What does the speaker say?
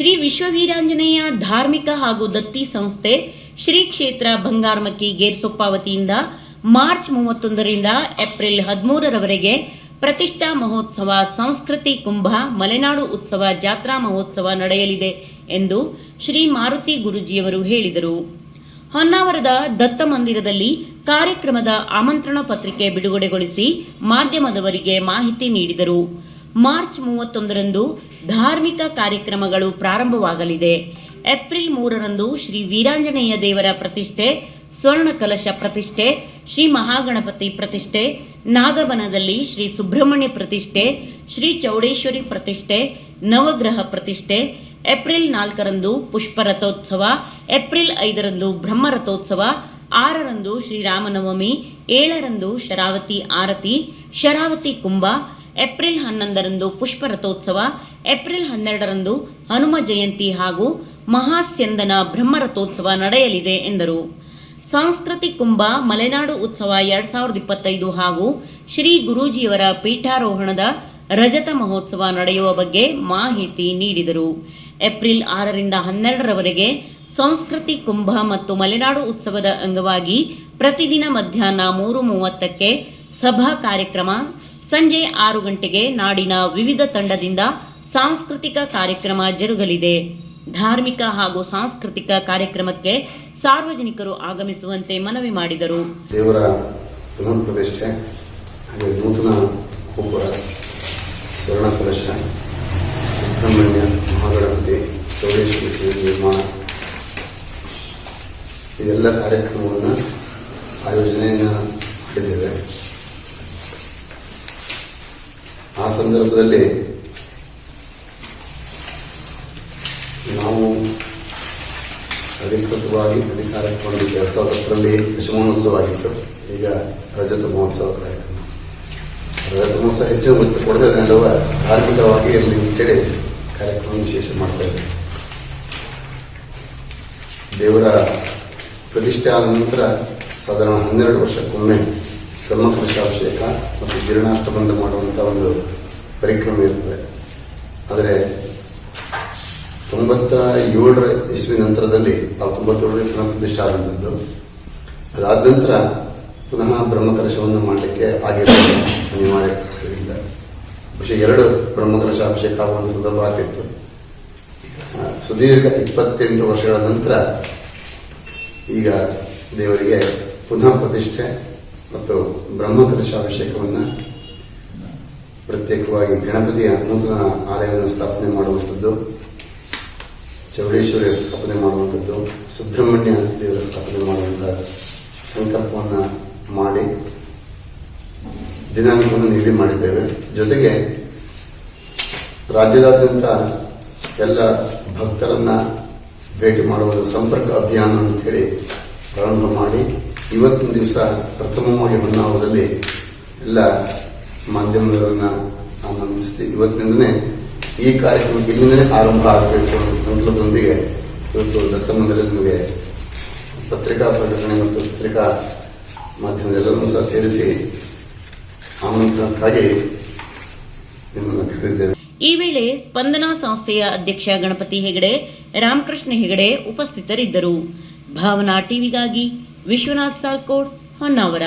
ಶ್ರೀ ವಿಶ್ವವೀರಾಂಜನೇಯ ಧಾರ್ಮಿಕ ಹಾಗೂ ದತ್ತಿ ಸಂಸ್ಥೆ ಶ್ರೀ ಕ್ಷೇತ್ರ ಬಂಗಾರಮಕ್ಕಿ ಗೇರ್ಸೊಪ್ಪ ವತಿಯಿಂದ ಮಾರ್ಚ್ ಮೂವತ್ತೊಂದರಿಂದ ಏಪ್ರಿಲ್ ಹದಿಮೂರರವರೆಗೆ ಪ್ರತಿಷ್ಠಾ ಮಹೋತ್ಸವ ಸಂಸ್ಕೃತಿ ಕುಂಭ ಮಲೆನಾಡು ಉತ್ಸವ ಜಾತ್ರಾ ಮಹೋತ್ಸವ ನಡೆಯಲಿದೆ ಎಂದು ಶ್ರೀ ಮಾರುತಿ ಗುರುಜಿಯವರು ಹೇಳಿದರು. ಹೊನ್ನಾವರದ ದತ್ತ ಮಂದಿರದಲ್ಲಿ ಕಾರ್ಯಕ್ರಮದ ಆಮಂತ್ರಣ ಪತ್ರಿಕೆ ಬಿಡುಗಡೆಗೊಳಿಸಿ ಮಾಧ್ಯಮದವರಿಗೆ ಮಾಹಿತಿ ನೀಡಿದರು. ಮಾರ್ಚ್ ಮೂವತ್ತೊಂದರಂದು ಧಾರ್ಮಿಕ ಕಾರ್ಯಕ್ರಮಗಳು ಪ್ರಾರಂಭವಾಗಲಿದೆ. ಏಪ್ರಿಲ್ ಮೂರರಂದು ಶ್ರೀ ವೀರಾಂಜನೇಯ ದೇವರ ಪ್ರತಿಷ್ಠೆ, ಸ್ವರ್ಣ ಕಲಶ ಪ್ರತಿಷ್ಠೆ, ಶ್ರೀ ಮಹಾಗಣಪತಿ ಪ್ರತಿಷ್ಠೆ, ನಾಗವನದಲ್ಲಿ ಶ್ರೀ ಸುಬ್ರಹ್ಮಣ್ಯ ಪ್ರತಿಷ್ಠೆ, ಶ್ರೀ ಚೌಡೇಶ್ವರಿ ಪ್ರತಿಷ್ಠೆ, ನವಗ್ರಹ ಪ್ರತಿಷ್ಠೆ, ಏಪ್ರಿಲ್ ನಾಲ್ಕರಂದು ಪುಷ್ಪರಥೋತ್ಸವ, ಏಪ್ರಿಲ್ ಐದರಂದು ಬ್ರಹ್ಮರಥೋತ್ಸವ, ಆರರಂದು ಶ್ರೀರಾಮನವಮಿ ಏಳರಂದು ಶರಾವತಿ ಆರತಿ, ಶರಾವತಿ ಕುಂಭ ಏಪ್ರಿಲ್ ಹನ್ನೊಂದರಂದು ಪುಷ್ಪರಥೋತ್ಸವ, ಏಪ್ರಿಲ್ ಹನ್ನೆರಡರಂದು ಹನುಮ ಜಯಂತಿ ಹಾಗೂ ಮಹಾಸ್ಯಂದನ ಬ್ರಹ್ಮರಥೋತ್ಸವ ನಡೆಯಲಿದೆ ಎಂದರು. ಸಂಸ್ಕೃತಿ ಕುಂಭ, ಮಲೆನಾಡು ಉತ್ಸವ ಎರಡ್ ಸಾವಿರದ ಇಪ್ಪತ್ತೈದು ಹಾಗೂ ಶ್ರೀ ಗುರೂಜಿಯವರ ಪೀಠಾರೋಹಣದ ರಜತ ಮಹೋತ್ಸವ ನಡೆಯುವ ಬಗ್ಗೆ ಮಾಹಿತಿ ನೀಡಿದರು. ಏಪ್ರಿಲ್ ಆರರಿಂದ ಹನ್ನೆರಡರವರೆಗೆ ಸಂಸ್ಕೃತಿ ಕುಂಭ ಮತ್ತು ಮಲೆನಾಡು ಉತ್ಸವದ ಅಂಗವಾಗಿ ಪ್ರತಿದಿನ ಮಧ್ಯಾಹ್ನ ಮೂರು ಮೂವತ್ತಕ್ಕೆ ಸಭಾ ಕಾರ್ಯಕ್ರಮ ಸಂಜೆ ಆರು ಗಂಟೆಗೆ ನಾಡಿನ ವಿವಿಧ ತಂಡದಿಂದ ಸಾಂಸ್ಕೃತಿಕ ಕಾರ್ಯಕ್ರಮ ಜರುಗಲಿದೆ. ಧಾರ್ಮಿಕ ಹಾಗೂ ಸಾಂಸ್ಕೃತಿಕ ಕಾರ್ಯಕ್ರಮಕ್ಕೆ ಸಾರ್ವಜನಿಕರು ಆಗಮಿಸುವಂತೆ ಮನವಿ ಮಾಡಿದರು. ದೇವರ ಪ್ರತಿಷ್ಠೆ, ಹಾಗೆ ನೂತನ ಗೋಪುರ ಸ್ವರ್ಣ ಕಲಶ ಸುಬ್ರಹ್ಮಣ್ಯ ಮಹಾಗಣಪತಿ, ಚೌಡೇಶ್ವರಿ ನಿರ್ಮಾಣ ಇದೆಲ್ಲ ಕಾರ್ಯಕ್ರಮವನ್ನು ಆಯೋಜನೆಯನ್ನು ಮಾಡಿದ್ದೇವೆ. ಸಂದರ್ಭದಲ್ಲಿ ನಾವು ಅಧಿಕೃತವಾಗಿ ಅಧಿಕಾರಕ್ಕೆ ಬಂದಿದ್ದು ಎರಡ್ ಸಾವಿರದ ಹತ್ತರಲ್ಲಿ ದಶಮಾನೋತ್ಸವ ಆಗಿತ್ತು ಈಗ ರಜತ ಮಹೋತ್ಸವ ಕಾರ್ಯಕ್ರಮ. ರಜತ ಮಹೋತ್ಸವ ಹೆಚ್ಚು ಒತ್ತು ಕೊಡದೆ ಅಲ್ಲವ ಧಾರ್ಮಿಕವಾಗಿ ಅಲ್ಲಿ ಅಂತೇಳಿ ಕಾರ್ಯಕ್ರಮ ವಿಶೇಷ ಮಾಡ್ತಾ ಇದ್ದೀವಿ ದೇವರ ಪ್ರತಿಷ್ಠೆ ಆದ ನಂತರ ಸಾಧಾರಣ ಹನ್ನೆರಡು ವರ್ಷಕ್ಕೊಮ್ಮೆ ಬ್ರಹ್ಮಕಲಶಾಭಿಷೇಕ ಮತ್ತು ಜೀರ್ಣಾಷ್ಟಬಂಧ ಮಾಡುವಂಥ ಒಂದು ಪರಿಕ್ರಮ ಇರ್ತದೆ. ಆದರೆ ತೊಂಬತ್ತ ಏಳರ ಇಸ್ವಿ ನಂತರದಲ್ಲಿ ನಾವು ತೊಂಬತ್ತೇಳರಲ್ಲಿ ಪುನಃ ಪ್ರತಿಷ್ಠೆ ಆದಂಥದ್ದು ಅದಾದ ನಂತರ ಪುನಃ ಬ್ರಹ್ಮಕಲಶವನ್ನು ಮಾಡಲಿಕ್ಕೆ ಆಗಿರಲಿಲ್ಲ ಅನಿವಾರ್ಯ ಕಾರಣಗಳಿಂದ ಬಹುಶಃ ಎರಡು ಬ್ರಹ್ಮಕಲಶ ಅಭಿಷೇಕ ಆಗುವಂಥ ಸಂದರ್ಭ ಆಗಿತ್ತು ಸುದೀರ್ಘ ಇಪ್ಪತ್ತೆಂಟು ವರ್ಷಗಳ ನಂತರ ಈಗ ದೇವರಿಗೆ ಪುನಃ ಪ್ರತಿಷ್ಠೆ ಮತ್ತು ಬ್ರಹ್ಮಕಲಶಾಭಿಷೇಕವನ್ನು ಪ್ರತ್ಯೇಕವಾಗಿ ಗಣಪತಿಯ ನೂತನ ಆಲಯವನ್ನು ಸ್ಥಾಪನೆ ಮಾಡುವಂಥದ್ದು, ಚೌಡೇಶ್ವರಿಯ ಸ್ಥಾಪನೆ ಮಾಡುವಂಥದ್ದು, ಸುಬ್ರಹ್ಮಣ್ಯ ದೇವರ ಸ್ಥಾಪನೆ ಮಾಡುವಂಥ ಸಂಕಲ್ಪವನ್ನು ಮಾಡಿ ದಿನಾಂಕವನ್ನು ನಿಗದಿ ಮಾಡಿದ್ದೇವೆ. ಜೊತೆಗೆ ರಾಜ್ಯದಾದ್ಯಂತ ಎಲ್ಲ ಭಕ್ತರನ್ನ ಭೇಟಿ ಮಾಡುವ ಸಂಪರ್ಕ ಅಭಿಯಾನ ಅಂತ ಹೇಳಿ ಪ್ರಾರಂಭ ಮಾಡಿ, ಇವತ್ತಿನ ದಿವಸ ಪ್ರಥಮವಾಗಿ ಹೊನ್ನಾವರದಲ್ಲಿ ಎಲ್ಲ ಮಾಧ್ಯಮದವರನ್ನ ಆಮಂತ್ರಿಸಿ ಇವತ್ತಿನಿಂದನೇ ಈ ಕಾರ್ಯಕ್ರಮಕ್ಕೆ ಇಲ್ಲಿಂದಲೇ ಆರಂಭ ಆಗಬೇಕು ಅನ್ನೋ ಸಂಕಲ್ಪದೊಂದಿಗೆ ಇವತ್ತು ದತ್ತ ನಿಮಗೆ ಪತ್ರಿಕಾ ಪ್ರಕಟಣೆ ಮತ್ತು ಪತ್ರಿಕಾ ಮಾಧ್ಯಮದೆಲ್ಲರನ್ನೂ ಸಹ ಸೇರಿಸಿ ಆಮಂತ್ರಣಕ್ಕಾಗಿ ನಿಮ್ಮನ್ನು ಕರೆದಿದ್ದೇವೆ ಈ ವೇಳೆ ಸ್ಪಂದನಾ ಸಂಸ್ಥೆಯ ಅಧ್ಯಕ್ಷ ಗಣಪತಿ ಹೆಗಡೆ, ರಾಮಕೃಷ್ಣ ಹೆಗಡೆ ಉಪಸ್ಥಿತರಿದ್ದರು. ಭಾವನಾ ಟಿವಿಗಾಗಿ ವಿಶ್ವನಾಥ್ ಸಾಲ್ಕೋಡ್, ಹೊನ್ನಾವರ.